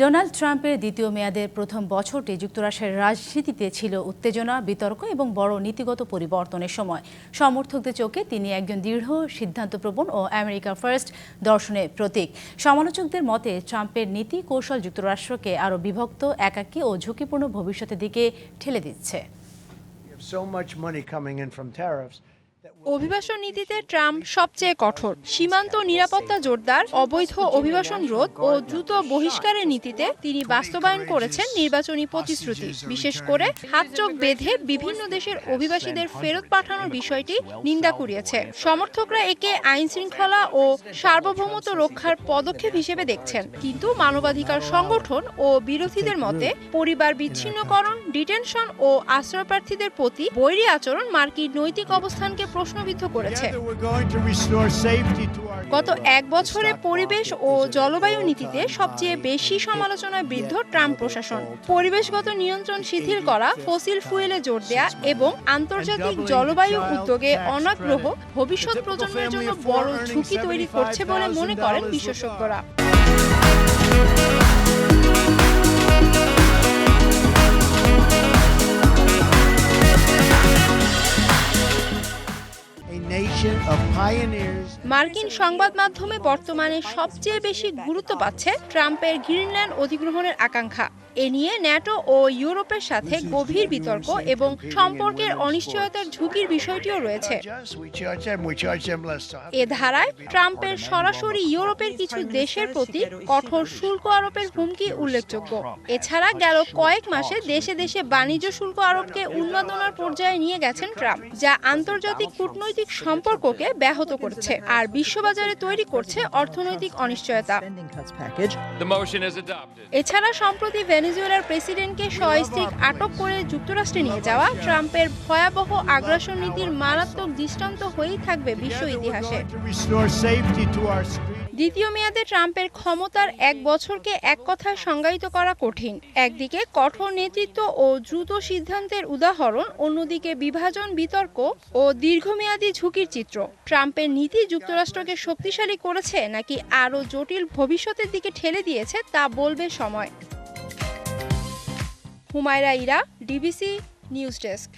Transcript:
Donald ট্রাম্পের দ্বিতীয় মেয়াদের প্রথম বছরটি যুক্তরাষ্ট্রের রাজনীতিতে ছিল উত্তেজনা, বিতর্ক এবং বড় নীতিগত পরিবর্তনের সময়। সমর্থকদের চোখে তিনি একজন দৃঢ়, সিদ্ধান্তপ্রবণ ও আমেরিকা ফার্স্ট দর্শনের প্রতীক। সমালোচকদের মতে, ট্রাম্পের নীতি কৌশল যুক্তরাষ্ট্রকে আরও বিভক্ত, একাকী ও ঝুঁকিপূর্ণ ভবিষ্যতের দিকে ঠেলে দিচ্ছে। অভিবাসন নীতিতে ট্রাম্প সবচেয়ে কঠোর। সীমান্ত নিরাপত্তা জোরদার, অবৈধ অভিবাসন রোধ ও দ্রুত বহিষ্কারের নীতিতে তিনি বাস্তবায়ন করেছেন নির্বাচনী প্রতিশ্রুতি। বিশেষ করে হাত চোখ বেঁধে বিভিন্ন দেশের অভিবাসীদের ফেরত পাঠানোর বিষয়টি নিন্দা কুড়িয়েছে। সমর্থকরা একে আইন শৃঙ্খলা ও সার্বভৌমত্ব রক্ষার পদক্ষেপ হিসেবে দেখছেন। কিন্তু মানবাধিকার সংগঠন ও বিরোধীদের মতে পরিবার বিচ্ছিন্নকরণ, ডিটেনশন ও আশ্রয়প্রার্থীদের প্রতি বৈরী আচরণ মার্কিন নৈতিক অবস্থানকে প্রশ্নবিদ্ধ করেছে। গত এক বছরে পরিবেশ ও জলবায়ু নীতিতে সবচেয়ে বেশি সমালোচনায় বৃদ্ধ ট্রাম্প প্রশাসন। পরিবেশগত নিয়ন্ত্রণ শিথিল করা ফসিল ফুয়েলে জোর দেয়া এবং আন্তর্জাতিক জলবায়ু উদ্যোগে অনাগ্রহ ভবিষ্যৎ প্রজন্মের জন্য বড় ঝুঁকি তৈরি করছে বলে মনে করেন বিশেষজ্ঞরা। মার্কিন সংবাদ মাধ্যমে বর্তমানে সবচেয়ে বেশি গুরুত্ব পাচ্ছে ট্রাম্পের গ্রিনল্যান্ড অধিগ্রহণের আকাঙ্ক্ষা। এ নিয়ে ন্যাটো ও ইউরোপের সাথে গভীর বিতর্ক এবং সম্পর্কের অনিশ্চয়তার ঝুঁকির বিষয়টিও রয়েছে। এ ধারায় ট্রাম্পের সরাসরি ইউরোপের কিছু দেশের প্রতি কঠোর শুল্ক আরোপের হুমকি উল্লেখযোগ্য। এছাড়া গেল কয়েক মাসে দেশে দেশে বাণিজ্য শুল্ক আরোপকে উন্মাদনার পর্যায়ে নিয়ে গেছেন ট্রাম্প যা আন্তর্জাতিক কূটনৈতিক সম্পর্ককে ব্যাহত করছে আর বিশ্ববাজারে তৈরি করছে অর্থনৈতিক অনিশ্চয়তা. এছাড়া সম্প্রতি ভেনেজুয়েলার প্রেসিডেন্টকে সস্ত্রীক আটক করে যুক্তরাষ্ট্রে নিয়ে যাওয়া ট্রাম্পের ভয়াবহ আগ্রাসন নীতির মারাত্মক দৃষ্টান্ত হয়েই থাকবে বিশ্ব ইতিহাসে. দ্বিতীয় মেয়াদে ট্রাম্পের ক্ষমতার এক বছরকে এক কথায় সংজ্ঞায়িত করা কঠিন। একদিকে কঠোর নেতৃত্ব ও দ্রুত সিদ্ধান্তের উদাহরণ, অন্যদিকে বিভাজন, বিতর্ক ও দীর্ঘমেয়াদী ঝুঁকির চিত্র। ট্রাম্পের নীতি যুক্তরাষ্ট্রকে শক্তিশালী করেছে নাকি আরও জটিল ভবিষ্যতের দিকে ঠেলে দিয়েছে তা বলবে সময়। Humaira Ira DBC news desk.